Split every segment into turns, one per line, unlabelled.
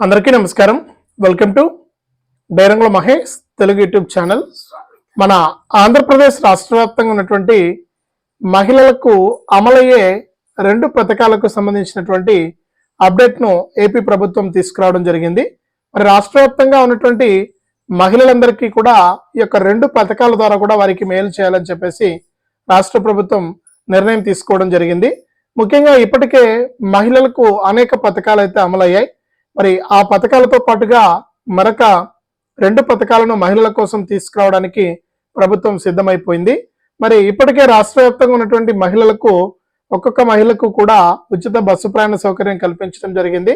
అందరికీ నమస్కారం. Welcome to Dairangula Mahesh Telugu YouTube channel. మన ఆంధ్రప్రదేశ్ రాష్ట్ర వ్యాప్తంగా ఉన్నటువంటి మహిళలకు అమలయ్యే రెండు పథకాలకు సంబంధించినటువంటి అప్డేట్ను ఏపీ ప్రభుత్వం తీసుకురావడం జరిగింది. మరి రాష్ట్ర వ్యాప్తంగా ఉన్నటువంటి మహిళలందరికీ కూడా ఈ యొక్క రెండు పథకాల ద్వారా కూడా వారికి మేలు చేయాలని చెప్పేసి రాష్ట్ర ప్రభుత్వం నిర్ణయం తీసుకోవడం జరిగింది. ముఖ్యంగా ఇప్పటికే మహిళలకు అనేక పథకాలు అయితే అమలయ్యాయి. మరి ఆ పథకాలతో పాటుగా మరొక రెండు పథకాలను మహిళల కోసం తీసుకురావడానికి ప్రభుత్వం సిద్ధమైపోయింది. మరి ఇప్పటికే రాష్ట్ర వ్యాప్తంగా ఉన్నటువంటి మహిళలకు ఒక్కొక్క మహిళకు కూడా ఉచిత బస్సు ప్రయాణ సౌకర్యం కల్పించడం జరిగింది.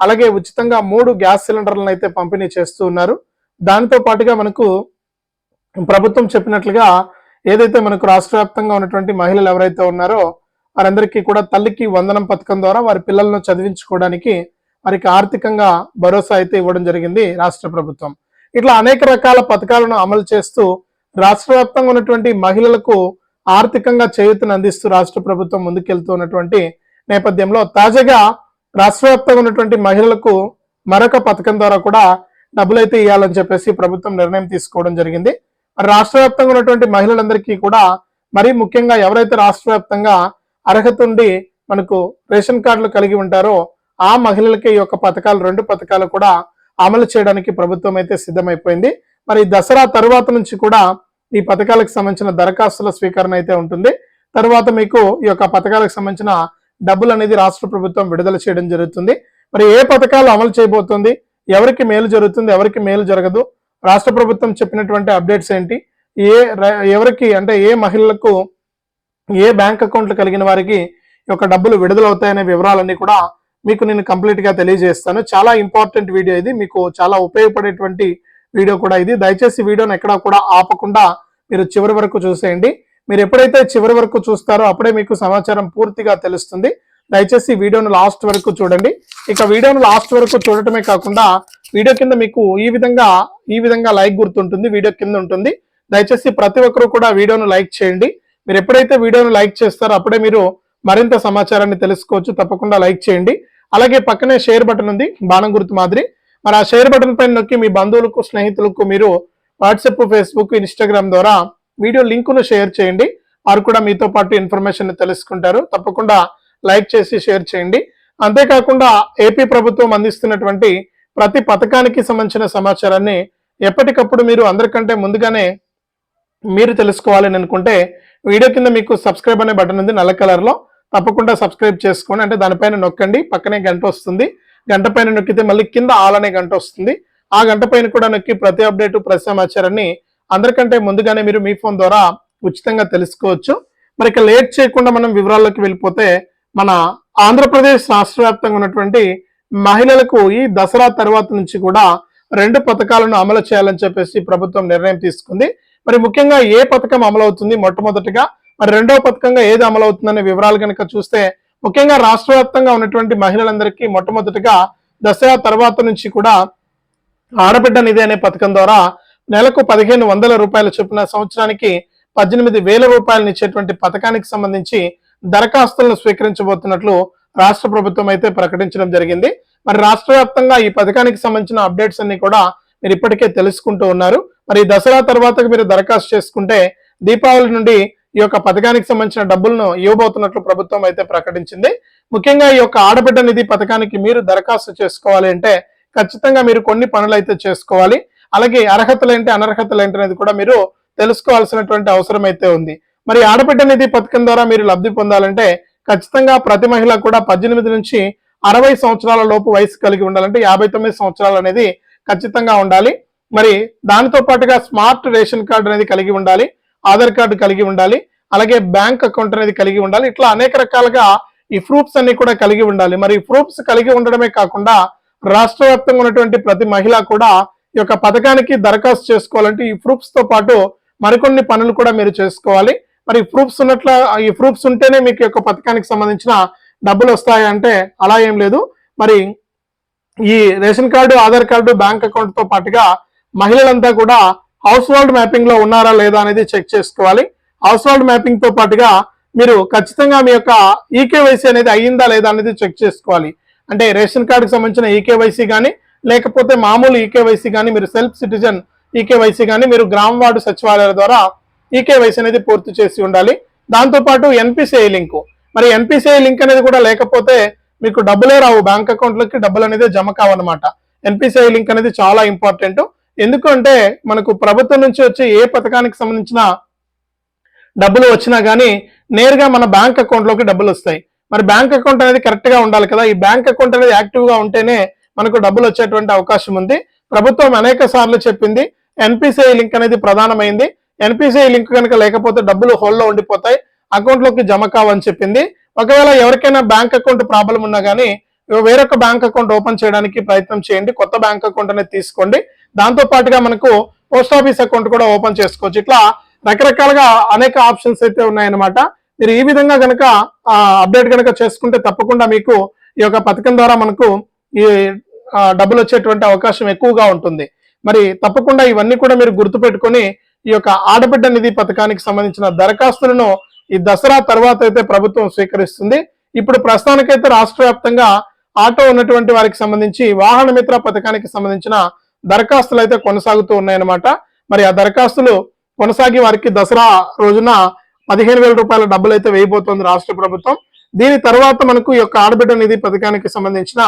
అలాగే ఉచితంగా మూడు గ్యాస్ సిలిండర్లను అయితే పంపిణీ చేస్తూ ఉన్నారు. దానితో పాటుగా మనకు ప్రభుత్వం చెప్పినట్లుగా ఏదైతే మనకు రాష్ట్ర వ్యాప్తంగా ఉన్నటువంటి మహిళలు ఎవరైతే ఉన్నారో వారందరికీ కూడా తల్లికి వందనం పథకం ద్వారా వారి పిల్లలను చదివించుకోవడానికి వారికి ఆర్థికంగా భరోసా అయితే ఇవ్వడం జరిగింది రాష్ట్ర ప్రభుత్వం. ఇట్లా అనేక రకాల పథకాలను అమలు చేస్తూ రాష్ట్ర వ్యాప్తంగా ఉన్నటువంటి మహిళలకు ఆర్థికంగా చేయూతను అందిస్తూ రాష్ట్ర ప్రభుత్వం ముందుకెళ్తూ ఉన్నటువంటి నేపథ్యంలో తాజాగా రాష్ట్ర వ్యాప్తంగా ఉన్నటువంటి మహిళలకు మరొక పథకం ద్వారా కూడా డబ్బులైతే ఇవ్వాలని చెప్పేసి ప్రభుత్వం నిర్ణయం తీసుకోవడం జరిగింది. మరి రాష్ట్ర వ్యాప్తంగా ఉన్నటువంటి మహిళలందరికీ కూడా మరీ ముఖ్యంగా ఎవరైతే రాష్ట్ర వ్యాప్తంగా అర్హత ఉండి మనకు రేషన్ కార్డులు కలిగి ఉంటారో ఆ మహిళలకి ఈ యొక్క పథకాలు రెండు పథకాలు కూడా అమలు చేయడానికి ప్రభుత్వం అయితే సిద్ధమైపోయింది. మరి దసరా తరువాత నుంచి కూడా ఈ పథకాలకు సంబంధించిన దరఖాస్తుల స్వీకరణ అయితే ఉంటుంది. తర్వాత మీకు ఈ యొక్క పథకాలకు సంబంధించిన డబ్బులు అనేది రాష్ట్ర ప్రభుత్వం విడుదల చేయడం జరుగుతుంది. మరి ఏ పథకాలు అమలు చేయబోతుంది ఎవరికి మేలు జరుగుతుంది ఎవరికి మేలు జరగదు రాష్ట్ర ప్రభుత్వం చెప్పినటువంటి అప్డేట్స్ ఏంటి ఏ ఎవరికి అంటే ఏ మహిళలకు ఏ బ్యాంక్ అకౌంట్లు కలిగిన వారికి ఈ యొక్క డబ్బులు విడుదలవుతాయనే వివరాలన్నీ కూడా మీకు నేను కంప్లీట్గా తెలియజేస్తాను. చాలా ఇంపార్టెంట్ వీడియో ఇది. మీకు చాలా ఉపయోగపడేటువంటి వీడియో కూడా ఇది. దయచేసి వీడియోని ఎక్కడా కూడా ఆపకుండా మీరు చివరి వరకు చూసేయండి. మీరు ఎప్పుడైతే చివరి వరకు చూస్తారో అప్పుడే మీకు సమాచారం పూర్తిగా తెలుస్తుంది. దయచేసి వీడియోను లాస్ట్ వరకు చూడండి. ఇక వీడియోను లాస్ట్ వరకు చూడటమే కాకుండా వీడియో కింద మీకు ఈ విధంగా ఈ విధంగా లైక్ గుర్తుంటుంది వీడియో కింద ఉంటుంది. దయచేసి ప్రతి ఒక్కరు కూడా వీడియోను లైక్ చేయండి. మీరు ఎప్పుడైతే వీడియోను లైక్ చేస్తారో అప్పుడే మీరు మరింత సమాచారాన్ని తెలుసుకోవచ్చు. తప్పకుండా లైక్ చేయండి. అలాగే పక్కనే షేర్ బటన్ ఉంది బాణం గుర్తు మాదిరి. మరి ఆ షేర్ బటన్ పైన నొక్కి మీ బంధువులకు స్నేహితులకు మీరు వాట్సాప్ ఫేస్బుక్ ఇన్స్టాగ్రామ్ ద్వారా వీడియో లింకును షేర్ చేయండి. వారు కూడా మీతో పాటు ఇన్ఫర్మేషన్ తెలుసుకుంటారు. తప్పకుండా లైక్ చేసి షేర్ చేయండి. అంతేకాకుండా ఏపీ ప్రభుత్వం అందిస్తున్నటువంటి ప్రతి పథకానికి సంబంధించిన సమాచారాన్ని ఎప్పటికప్పుడు మీరు అందరికంటే ముందుగానే మీరు తెలుసుకోవాలని అనుకుంటే వీడియో కింద మీకు సబ్స్క్రైబ్ అనే బటన్ ఉంది నల్ల కలర్లో తప్పకుండా సబ్స్క్రైబ్ చేసుకోండి అంటే దానిపైన నొక్కండి పక్కనే గంట వస్తుంది. గంట పైన నొక్కితే మళ్ళీ కింద ఆల్ అనే గంట వస్తుంది. ఆ గంట పైన కూడా నొక్కి ప్రతి అప్డేట్ ప్రతి సమాచారాన్ని అందరికంటే ముందుగానే మీరు మీ ఫోన్ ద్వారా ఉచితంగా తెలుసుకోవచ్చు. మరి ఇక లేట్ చేయకుండా మనం వివరాల్లోకి వెళ్ళిపోతే మన ఆంధ్రప్రదేశ్ రాష్ట్ర వ్యాప్తంగా ఉన్నటువంటి మహిళలకు ఈ దసరా తర్వాత నుంచి కూడా రెండు పథకాలను అమలు చేయాలని చెప్పేసి ప్రభుత్వం నిర్ణయం తీసుకుంది. మరి ముఖ్యంగా ఏ పథకం అమలవుతుంది? మొట్టమొదటిగా మరి రెండవ పథకంగా ఏది అమలవుతుందనే వివరాలు కనుక చూస్తే ముఖ్యంగా రాష్ట్ర వ్యాప్తంగా ఉన్నటువంటి మహిళలందరికీ మొట్టమొదటిగా దసరా తర్వాత నుంచి కూడా ఆడబిడ్డ నిధి అనే పథకం ద్వారా నెలకు పదిహేను వందల రూపాయల చొప్పున సంవత్సరానికి పద్దెనిమిది వేల రూపాయలను ఇచ్చేటువంటి పథకానికి సంబంధించి దరఖాస్తులను స్వీకరించబోతున్నట్లు రాష్ట్ర ప్రభుత్వం అయితే ప్రకటించడం జరిగింది. మరి రాష్ట్ర వ్యాప్తంగా ఈ పథకానికి సంబంధించిన అప్డేట్స్ అన్ని కూడా మీరు ఇప్పటికే తెలుసుకుంటూ ఉన్నారు. మరి దసరా తర్వాత మీరు దరఖాస్తు చేసుకుంటే దీపావళి నుండి ఈ యొక్క పథకానికి సంబంధించిన డబ్బులను ఇవ్వబోతున్నట్లు ప్రభుత్వం అయితే ప్రకటించింది. ముఖ్యంగా ఈ యొక్క ఆడబిడ్డ నిధి పథకానికి మీరు దరఖాస్తు చేసుకోవాలి అంటే ఖచ్చితంగా మీరు కొన్ని పనులు అయితే చేసుకోవాలి. అలాగే అర్హతలు ఏంటి అనర్హతలు ఏంటి అనేది కూడా మీరు తెలుసుకోవాల్సినటువంటి అవసరం అయితే ఉంది. మరి ఆడబిడ్డ నిధి పథకం ద్వారా మీరు లబ్ధి పొందాలంటే ఖచ్చితంగా ప్రతి మహిళ కూడా పద్దెనిమిది నుంచి అరవై సంవత్సరాల లోపు వయసు కలిగి ఉండాలంటే యాభై తొమ్మిది సంవత్సరాలు అనేది ఖచ్చితంగా ఉండాలి. మరి దానితో పాటుగా స్మార్ట్ రేషన్ కార్డు అనేది కలిగి ఉండాలి. ఆధార్ కార్డు కలిగి ఉండాలి అలాగే బ్యాంక్ అకౌంట్ అనేది కలిగి ఉండాలి. ఇట్లా అనేక రకాలుగా ఈ ప్రూఫ్స్ అన్ని కూడా కలిగి ఉండాలి. మరి ప్రూఫ్స్ కలిగి ఉండడమే కాకుండా రాష్ట్ర వ్యాప్తంగా ఉన్నటువంటి ప్రతి మహిళ కూడా ఈ యొక్క పథకానికి దరఖాస్తు చేసుకోవాలంటే ఈ ప్రూఫ్స్తో పాటు మరికొన్ని పనులు కూడా మీరు చేసుకోవాలి. మరి ప్రూఫ్స్ ఉన్నట్ల ఈ ప్రూఫ్స్ ఉంటేనే మీకు యొక్క పథకానికి సంబంధించిన డబ్బులు వస్తాయి అంటే అలా ఏం లేదు. మరి ఈ ration card Aadhaar card bank అకౌంట్తో పాటుగా మహిళలంతా కూడా హౌస్ హోల్డ్ మ్యాపింగ్లో ఉన్నారా లేదా అనేది చెక్ చేసుకోవాలి. హౌస్ హోల్డ్ మ్యాపింగ్తో పాటుగా మీరు ఖచ్చితంగా మీ యొక్క ఈకేవైసీ అనేది అయ్యిందా లేదా అనేది చెక్ చేసుకోవాలి. అంటే రేషన్ కార్డుకు సంబంధించిన ఈకేవైసీ కానీ లేకపోతే మామూలు ఈకేవైసీ కానీ మీరు సెల్ఫ్ సిటిజన్ ఈకేవైసీ కానీ మీరు గ్రామ వార్డు సచివాలయాల ద్వారా ఈకేవైసీ అనేది పూర్తి చేసి ఉండాలి. దాంతోపాటు ఎన్పిసిఐ లింకు మరి ఎన్పిసిఐ లింక్ అనేది కూడా లేకపోతే మీకు డబ్బులే రావు. బ్యాంక్ అకౌంట్లకి డబ్బులు అనేది జమ కావన్నమాట. ఎన్పిసిఐ లింక్ అనేది చాలా ఇంపార్టెంట్ ఎందుకంటే మనకు ప్రభుత్వం నుంచి వచ్చే ఏ పథకానికి సంబంధించిన డబ్బులు వచ్చినా కానీ నేరుగా మన బ్యాంక్ అకౌంట్లోకి డబ్బులు వస్తాయి. మరి బ్యాంక్ అకౌంట్ అనేది కరెక్ట్గా ఉండాలి కదా. ఈ బ్యాంక్ అకౌంట్ అనేది యాక్టివ్గా ఉంటేనే మనకు డబ్బులు వచ్చేటువంటి అవకాశం ఉంది. ప్రభుత్వం అనేక సార్లు చెప్పింది ఎన్పిసిఐ లింక్ అనేది ప్రధానమైంది. ఎన్పిసిఐ లింక్ కనుక లేకపోతే డబ్బులు హోల్లో లో ఉండిపోతాయి అకౌంట్లోకి జమ కావని చెప్పింది. ఒకవేళ ఎవరికైనా బ్యాంక్ అకౌంట్ ప్రాబ్లం ఉన్నా కానీ వేరొక బ్యాంక్ అకౌంట్ ఓపెన్ చేయడానికి ప్రయత్నం చేయండి. కొత్త బ్యాంక్ అకౌంట్ అనేది తీసుకోండి. దాంతో పాటుగా మనకు పోస్ట్ ఆఫీస్ అకౌంట్ కూడా ఓపెన్ చేసుకోవచ్చు. ఇట్లా రకరకాలుగా అనేక ఆప్షన్స్ అయితే ఉన్నాయన్నమాట. మీరు ఈ విధంగా కనుక అప్డేట్ కనుక చేసుకుంటే తప్పకుండా మీకు ఈ యొక్క పథకం ద్వారా మనకు ఈ డబ్బులు వచ్చేటువంటి అవకాశం ఎక్కువగా ఉంటుంది. మరి తప్పకుండా ఇవన్నీ కూడా మీరు గుర్తుపెట్టుకొని ఈ యొక్క ఆడబిడ్డ నిధి పథకానికి సంబంధించిన దరఖాస్తులను ఈ దసరా తర్వాత అయితే ప్రభుత్వం స్వీకరిస్తుంది. ఇప్పుడు ప్రస్తుతానికైతే రాష్ట్ర వ్యాప్తంగా ఆటో ఉన్నటువంటి వారికి సంబంధించి వాహన మిత్ర పథకానికి సంబంధించిన దరఖాస్తులు అయితే కొనసాగుతూ ఉన్నాయన్నమాట. మరి ఆ దరఖాస్తులు కొనసాగి వారికి దసరా రోజున పదిహేను వేల రూపాయల డబ్బులు అయితే వేయబోతోంది రాష్ట్ర ప్రభుత్వం. దీని తర్వాత మనకు ఈ యొక్క ఆడబిడ్డ నిధి పథకానికి సంబంధించిన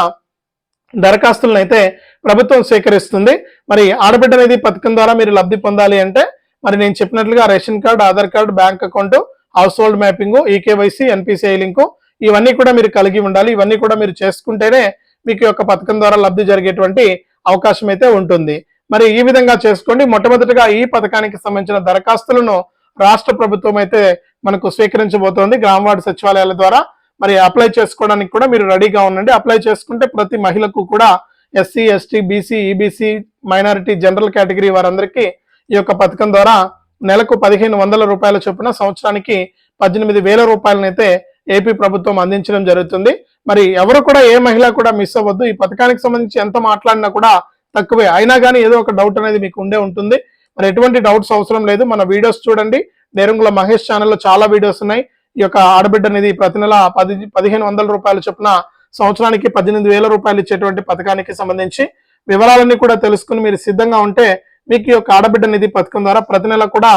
దరఖాస్తులను అయితే ప్రభుత్వం స్వీకరిస్తుంది. మరి ఆడబిడ్డ నిధి పథకం ద్వారా మీరు లబ్ధి పొందాలి అంటే మరి నేను చెప్పినట్లుగా ration card Aadhaar card bank account household mapping eKYC NPCI link ఇవన్నీ కూడా మీరు కలిగి ఉండాలి. ఇవన్నీ కూడా మీరు చేసుకుంటేనే మీకు ఈ యొక్క పథకం ద్వారా లబ్ధి జరిగేటువంటి అవకాశం అయితే ఉంటుంది. మరి ఈ విధంగా చేసుకోండి. మొట్టమొదటిగా ఈ పథకానికి సంబంధించిన దరఖాస్తులను రాష్ట్ర ప్రభుత్వం అయితే మనకు స్వీకరించబోతోంది. గ్రామ వార్డు సచివాలయాల ద్వారా మరి అప్లై చేసుకోవడానికి కూడా మీరు రెడీగా ఉండండి. అప్లై చేసుకుంటే ప్రతి మహిళకు కూడా SC ST BC EBC minority general category వారందరికీ ఈ యొక్క పథకం ద్వారా నెలకు పదిహేను వందల రూపాయల చొప్పున సంవత్సరానికి పద్దెనిమిది వేల రూపాయలనైతే ఏపీ ప్రభుత్వం అందించడం జరుగుతుంది. మరి ఎవరు కూడా ఏ మహిళ కూడా మిస్ అవ్వద్దు. ఈ పథకానికి సంబంధించి ఎంత మాట్లాడినా కూడా తక్కువే. అయినా కానీ ఏదో ఒక డౌట్ అనేది మీకు ఉండే ఉంటుంది. మరి ఎటువంటి డౌట్స్ అవసరం లేదు. మన వీడియోస్ చూడండి. నేరంగుల మహేష్ ఛానల్లో చాలా వీడియోస్ ఉన్నాయి. ఈ యొక్క ఆడబిడ్డ అనేది ప్రతి నెల పది పదిహేను వందల రూపాయలు చొప్పున సంవత్సరానికి పద్దెనిమిది వేల రూపాయలు ఇచ్చేటువంటి పథకానికి సంబంధించి వివరాలన్నీ కూడా తెలుసుకుని మీరు సిద్ధంగా ఉంటే మీకు ఈ యొక్క ఆడబిడ్డ నిధి పథకం ద్వారా ప్రతి నెల కూడా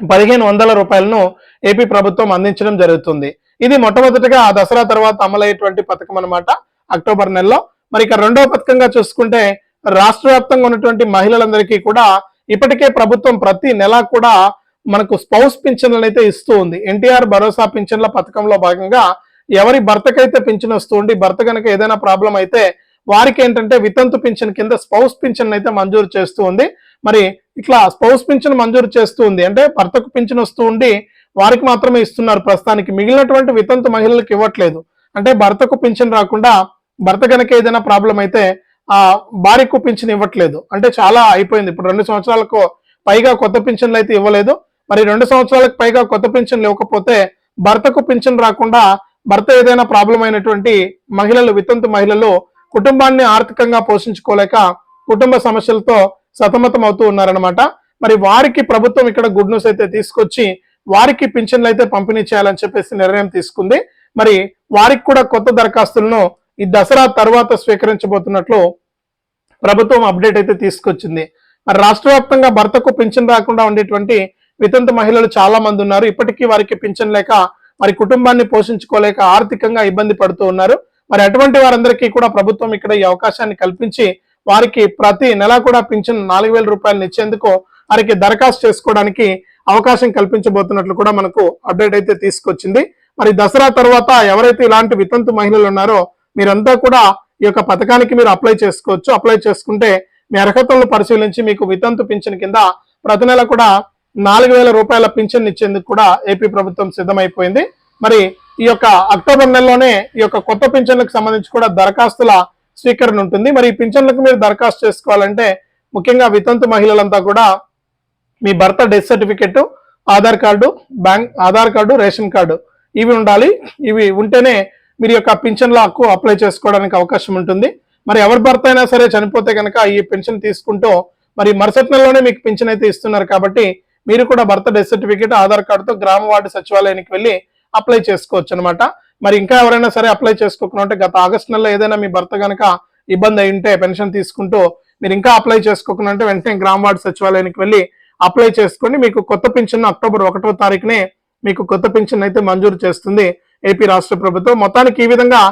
పదిహేను వందల రూపాయలను ఏపీ ప్రభుత్వం అందించడం జరుగుతుంది. ఇది మొట్టమొదటిగా ఆ దసరా తర్వాత అమలయ్యేటువంటి పథకం అన్నమాట అక్టోబర్ నెలలో. మరి ఇక రెండవ పథకంగా చూసుకుంటే రాష్ట్ర వ్యాప్తంగా ఉన్నటువంటి మహిళలందరికీ కూడా ఇప్పటికే ప్రభుత్వం ప్రతి నెల కూడా మనకు స్పౌస్ పింఛన్లను అయితే ఇస్తూ ఉంది. ఎన్టీఆర్ భరోసా పింఛన్ల పథకంలో భాగంగా ఎవరి భర్తకైతే పింఛన్ వస్తూ ఉండి భర్త కనుక ఏదైనా ప్రాబ్లం అయితే వారికి ఏంటంటే వితంతు పింఛన్ కింద స్పౌస్ పింఛన్ అయితే మంజూరు చేస్తూ ఉంది. మరి ఇట్లా స్పౌస్ పింఛన్ మంజూరు చేస్తూ ఉంది. అంటే భర్తకు పింఛన్ వస్తూ ఉండి వారికి మాత్రమే ఇస్తున్నారు. ప్రస్తుతానికి మిగిలినటువంటి వితంతు మహిళలకు ఇవ్వట్లేదు. అంటే భర్తకు పింఛన్ రాకుండా భర్త కనుక ఏదైనా ప్రాబ్లం అయితే ఆ భార్యకు పింఛన్ ఇవ్వట్లేదు. అంటే చాలా అయిపోయింది. ఇప్పుడు రెండు సంవత్సరాలకు పైగా కొత్త పింఛన్లు అయితే ఇవ్వలేదు. మరి రెండు సంవత్సరాలకు పైగా కొత్త పింఛన్లు ఇవ్వకపోతే భర్తకు పింఛన్ రాకుండా భర్త ఏదైనా ప్రాబ్లం అయినటువంటి మహిళలు వితంతు మహిళలు కుటుంబాన్ని ఆర్థికంగా పోషించుకోలేక కుటుంబ సమస్యలతో సతమతం అవుతూ ఉన్నారనమాట మరి వారికి ప్రభుత్వం ఇక్కడ గుడ్ న్యూస్ అయితే తీసుకొచ్చి వారికి పింఛన్లు అయితే పంపిణీ చేయాలని చెప్పేసి నిర్ణయం తీసుకుంది. మరి వారికి కూడా కొత్త దరఖాస్తులను ఈ దసరా తర్వాత స్వీకరించబోతున్నట్లు ప్రభుత్వం అప్డేట్ అయితే తీసుకొచ్చింది. మరి రాష్ట్ర వ్యాప్తంగా భర్తకు పింఛన్ రాకుండా ఉండేటువంటి వితంత మహిళలు చాలా మంది ఉన్నారు. ఇప్పటికీ వారికి పింఛన్ లేక మరి కుటుంబాన్ని పోషించుకోలేక ఆర్థికంగా ఇబ్బంది పడుతూ ఉన్నారు. మరి అటువంటి వారందరికీ కూడా ప్రభుత్వం ఇక్కడ ఈ అవకాశాన్ని కల్పించి వారికి ప్రతి నెల కూడా పింఛన్ నాలుగు వేల రూపాయలు ఇచ్చేందుకు వారికి దరఖాస్తు చేసుకోవడానికి అవకాశం కల్పించబోతున్నట్లు కూడా మనకు అప్డేట్ అయితే తీసుకొచ్చింది. మరి దసరా తర్వాత ఎవరైతే ఇలాంటి వితంతు మహిళలు ఉన్నారో మీరంతా కూడా ఈ యొక్క పథకానికి మీరు అప్లై చేసుకోవచ్చు. అప్లై చేసుకుంటే మీ అర్హతలను పరిశీలించి మీకు వితంతు పింఛన్ కింద ప్రతి నెల కూడా నాలుగు వేల రూపాయల పింఛన్ ఇచ్చేందుకు కూడా ఏపీ ప్రభుత్వం సిద్ధమైపోయింది. మరి ఈ యొక్క అక్టోబర్ నెలలోనే ఈ యొక్క కొత్త పింఛన్లకు సంబంధించి కూడా దరఖాస్తుల స్వీకరణ ఉంటుంది. మరి ఈ పింఛన్లకు మీరు దరఖాస్తు చేసుకోవాలంటే ముఖ్యంగా వితంతు మహిళలంతా కూడా మీ భర్త death certificate Aadhaar card bank Aadhaar card ration card. ఇవి ఉండాలి. ఇవి ఉంటేనే మీరు యొక్క పింఛన్ల హక్కు అప్లై చేసుకోవడానికి అవకాశం ఉంటుంది. మరి ఎవరి భర్త అయినా సరే చనిపోతే కనుక ఈ పెన్షన్ తీసుకుంటూ మరి మరుసటి నెలలోనే మీకు పింఛన్ అయితే ఇస్తున్నారు కాబట్టి మీరు కూడా భర్త డెత్ సర్టిఫికేట్ ఆధార్ కార్డుతో గ్రామ వార్డు సచివాలయానికి వెళ్ళి అప్లై చేసుకోవచ్చు అనమాట మరి ఇంకా ఎవరైనా సరే అప్లై చేసుకోకుండా గత ఆగస్టు నెలలో ఏదైనా మీ భర్త కనుక ఇబ్బంది అయి ఉంటే పెన్షన్ తీసుకుంటూ మీరు ఇంకా అప్లై చేసుకోకుండా వెంటనే గ్రామ వార్డు సచివాలయానికి వెళ్ళి అప్లై చేసుకోండి మీకు కొత్త పింఛన్ అక్టోబర్ ఒకటో తారీఖునే మీకు కొత్త పింఛన్ అయితే మంజూరు చేస్తుంది ఏపీ రాష్ట్ర ప్రభుత్వం. మొత్తానికి ఈ విధంగా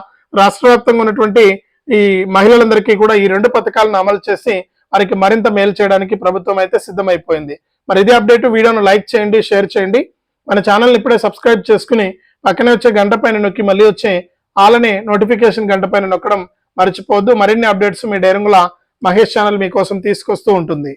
రాష్ట్ర వ్యాప్తంగా ఉన్నటువంటి ఈ మహిళలందరికీ కూడా ఈ రెండు పథకాలను అమలు చేసి వారికి మరింత మేలు చేయడానికి ప్రభుత్వం అయితే సిద్ధమైపోయింది. మరి ఇదే అప్డేట్. వీడియోను లైక్ చేయండి షేర్ చేయండి. మన ఛానల్ని ఇప్పుడే సబ్స్క్రైబ్ చేసుకుని పక్కనే వచ్చే గంట పైన నొక్కి మళ్ళీ వచ్చే ఆలనే నోటిఫికేషన్ గంట పైన నొక్కడం మర్చిపోవద్దు. మరిన్ని అప్డేట్స్ మీ డైరంగుల మహేష్ ఛానల్ మీకోసం తీసుకొస్తూ ఉంటుంది.